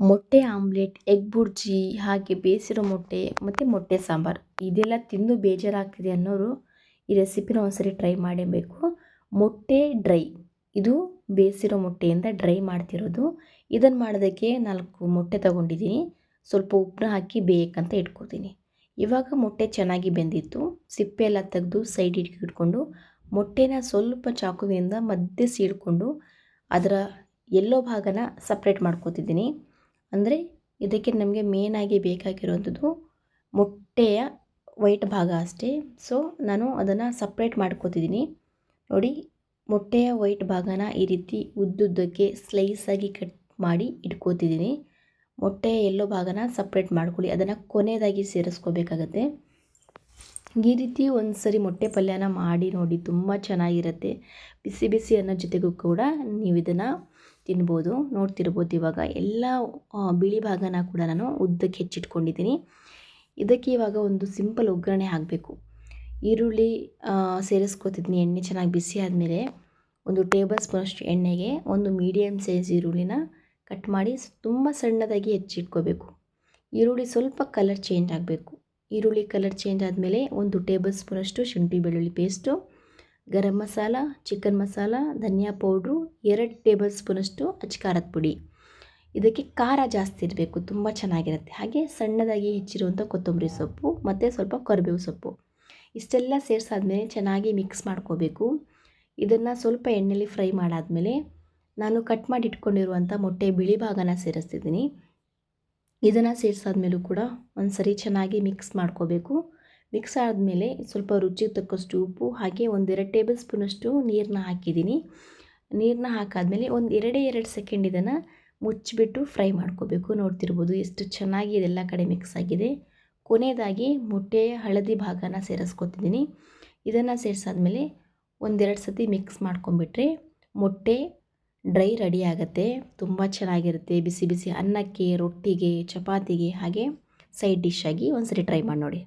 ಮೊಟ್ಟೆ omelette, egg bhurji, ಹಾಗೆ ಬೇಯಿಸಿರೋ ಮೊಟ್ಟೆ ಮತ್ತು ಮೊಟ್ಟೆ ಸಾಂಬಾರು. ಇದೆಲ್ಲ ತಿಂದು ಬೇಜಾರಾಗ್ತಿದೆ ಅನ್ನೋರು ಈ ರೆಸಿಪಿನ ಒಂದ್ಸರಿ ಟ್ರೈ ಮಾಡಬೇಕು ಮೊಟ್ಟೆ ಡ್ರೈ. ಇದು ಬೇಯಿಸಿರೋ ಮೊಟ್ಟೆಯಿಂದ ಡ್ರೈ ಮಾಡ್ತಿರೋದು. ಇದನ್ನು ಮಾಡೋದಕ್ಕೆ ನಾಲ್ಕು ಮೊಟ್ಟೆ ತಗೊಂಡಿದ್ದೀನಿ. ಸ್ವಲ್ಪ ಉಪ್ಪನ್ನ ಹಾಕಿ ಬೇಯಕ್ಕಂತ ಇಟ್ಕೋತೀನಿ. ಇವಾಗ ಮೊಟ್ಟೆ ಚೆನ್ನಾಗಿ ಬೆಂದಿತ್ತು. ಸಿಪ್ಪೆ ಎಲ್ಲ ತೆಗೆದು ಸೈಡ್ ಇಟ್ಕೊಂಡು ಮೊಟ್ಟೆನ ಸ್ವಲ್ಪ ಚಾಕುವಿನಿಂದ ಮಧ್ಯ ಸೀಳ್ಕೊಂಡು ಅದರ ಎಲ್ಲೋ ಭಾಗನ ಸಪ್ರೇಟ್ ಮಾಡ್ಕೋತಿದ್ದೀನಿ. ಅಂದರೆ ಇದಕ್ಕೆ ನಮಗೆ ಮೇನಾಗಿ ಬೇಕಾಗಿರೋಂಥದ್ದು ಮೊಟ್ಟೆಯ ವೈಟ್ ಭಾಗ ಅಷ್ಟೇ. ಸೊ ನಾನು ಅದನ್ನು ಸಪ್ರೇಟ್ ಮಾಡ್ಕೋತಿದ್ದೀನಿ ನೋಡಿ, ಮೊಟ್ಟೆಯ ವೈಟ್ ಭಾಗನ ಈ ರೀತಿ ಉದ್ದುದ್ದಕ್ಕೆ ಸ್ಲೈಸಾಗಿ ಕಟ್ ಮಾಡಿ ಇಟ್ಕೋತಿದ್ದೀನಿ ಮೊಟ್ಟೆಯ ಎಲ್ಲೋ ಭಾಗನ ಸಪ್ರೇಟ್ ಮಾಡ್ಕೊಳ್ಳಿ. ಅದನ್ನು ಕೊನೆಯದಾಗಿ ಸೇರಿಸ್ಕೋಬೇಕಾಗತ್ತೆ. ಈ ರೀತಿ ಒಂದು ಸರಿ ಮೊಟ್ಟೆ ಪಲ್ಯನ ಮಾಡಿ ನೋಡಿ, ತುಂಬ ಚೆನ್ನಾಗಿರುತ್ತೆ. ಬಿಸಿ ಬಿಸಿ ಅನ್ನೋ ಜೊತೆಗೂ ಕೂಡ ನೀವು ಇದನ್ನು ತಿನ್ಬೋದು, ನೋಡ್ತಿರ್ಬೋದು. ಇವಾಗ ಎಲ್ಲ ಬಿಳಿ ಭಾಗನ ಕೂಡ ನಾನು ಉದ್ದಕ್ಕೆ ಹೆಚ್ಚಿಟ್ಕೊಂಡಿದ್ದೀನಿ. ಇದಕ್ಕೆ ಇವಾಗ ಒಂದು ಸಿಂಪಲ್ ಒಗ್ಗರಣೆ ಹಾಕಬೇಕು. ಈರುಳ್ಳಿ ಸೇರಿಸ್ಕೊತಿದ್ದೀನಿ ಎಣ್ಣೆ ಚೆನ್ನಾಗಿ ಬಿಸಿ ಆದಮೇಲೆ ಒಂದು ಟೇಬಲ್ ಸ್ಪೂನಷ್ಟು ಎಣ್ಣೆಗೆ ಒಂದು ಮೀಡಿಯಮ್ ಸೈಜ್ ಈರುಳ್ಳಿನ ಕಟ್ ಮಾಡಿ ತುಂಬ ಸಣ್ಣದಾಗಿ ಹೆಚ್ಚಿಟ್ಕೋಬೇಕು. ಈರುಳ್ಳಿ ಸ್ವಲ್ಪ ಕಲರ್ ಚೇಂಜ್ ಆಗಬೇಕು. ಈರುಳ್ಳಿ ಕಲರ್ ಚೇಂಜ್ ಆದಮೇಲೆ ಒಂದು ಟೇಬಲ್ ಸ್ಪೂನಷ್ಟು ಶುಂಠಿ ಬೆಳ್ಳುಳ್ಳಿ ಪೇಸ್ಟು ಗರಂ ಮಸಾಲ, ಚಿಕನ್ ಮಸಾಲ, ಧನಿಯಾ ಪೌಡ್ರು, ಎರಡು ಟೇಬಲ್ ಸ್ಪೂನಷ್ಟು ಅಚ್ಕಾರದ ಪುಡಿ. ಇದಕ್ಕೆ ಖಾರ ಜಾಸ್ತಿ ಇರಬೇಕು, ತುಂಬ ಚೆನ್ನಾಗಿರುತ್ತೆ. ಹಾಗೆ ಸಣ್ಣದಾಗಿ ಹೆಚ್ಚಿರುವಂಥ ಕೊತ್ತಂಬರಿ ಸೊಪ್ಪು ಮತ್ತು ಸ್ವಲ್ಪ ಕರಿಬೇವು ಸೊಪ್ಪು. ಇಷ್ಟೆಲ್ಲ ಸೇರಿಸಾದ್ಮೇಲೆ ಚೆನ್ನಾಗಿ ಮಿಕ್ಸ್ ಮಾಡ್ಕೋಬೇಕು. ಇದನ್ನು ಸ್ವಲ್ಪ ಎಣ್ಣೆಲಿ ಫ್ರೈ ಮಾಡಾದಮೇಲೆ ನಾನು ಕಟ್ ಮಾಡಿ ಇಟ್ಕೊಂಡಿರುವಂಥ ಮೊಟ್ಟೆ ಬಿಳಿ ಭಾಗನ ಸೇರಿಸ್ತಿದ್ದೀನಿ. ಇದನ್ನು ಸೇರಿಸಾದ್ಮೇಲೂ ಕೂಡ ಒಂದು ಸರಿ ಚೆನ್ನಾಗಿ ಮಿಕ್ಸ್ ಮಾಡ್ಕೋಬೇಕು. ಮಿಕ್ಸ್ ಆದಮೇಲೆ ಸ್ವಲ್ಪ ರುಚಿಗೆ ತಕ್ಕಷ್ಟು ಉಪ್ಪು, ಹಾಗೆ ಒಂದೆರಡು ಟೇಬಲ್ ಸ್ಪೂನಷ್ಟು ನೀರನ್ನ ಹಾಕಿದ್ದೀನಿ. ನೀರನ್ನ ಹಾಕಾದಮೇಲೆ ಒಂದು ಎರಡೇ ಎರಡು ಸೆಕೆಂಡ್ ಇದನ್ನು ಮುಚ್ಚಿಬಿಟ್ಟು ಫ್ರೈ ಮಾಡ್ಕೋಬೇಕು. ನೋಡ್ತಿರ್ಬೋದು ಎಷ್ಟು ಚೆನ್ನಾಗಿ ಇದೆಲ್ಲ ಕಡೆ ಮಿಕ್ಸ್ ಆಗಿದೆ. ಕೊನೆಯದಾಗಿ ಮೊಟ್ಟೆಯ ಹಳದಿ ಭಾಗನ ಸೇರಿಸ್ಕೊತಿದ್ದೀನಿ. ಇದನ್ನು ಸೇರಿಸಾದ್ಮೇಲೆ ಒಂದೆರಡು ಸತಿ ಮಿಕ್ಸ್ ಮಾಡ್ಕೊಂಬಿಟ್ರೆ ಮೊಟ್ಟೆ ಡ್ರೈ ರೆಡಿ ಆಗುತ್ತೆ. ತುಂಬ ಚೆನ್ನಾಗಿರುತ್ತೆ. ಬಿಸಿ ಬಿಸಿ ಅನ್ನಕ್ಕೆ, ರೊಟ್ಟಿಗೆ, ಚಪಾತಿಗೆ ಹಾಗೆ ಸೈಡ್ ಡಿಶ್ ಆಗಿ ಒಂದ್ಸರಿ ಟ್ರೈ ಮಾಡಿ ನೋಡಿ.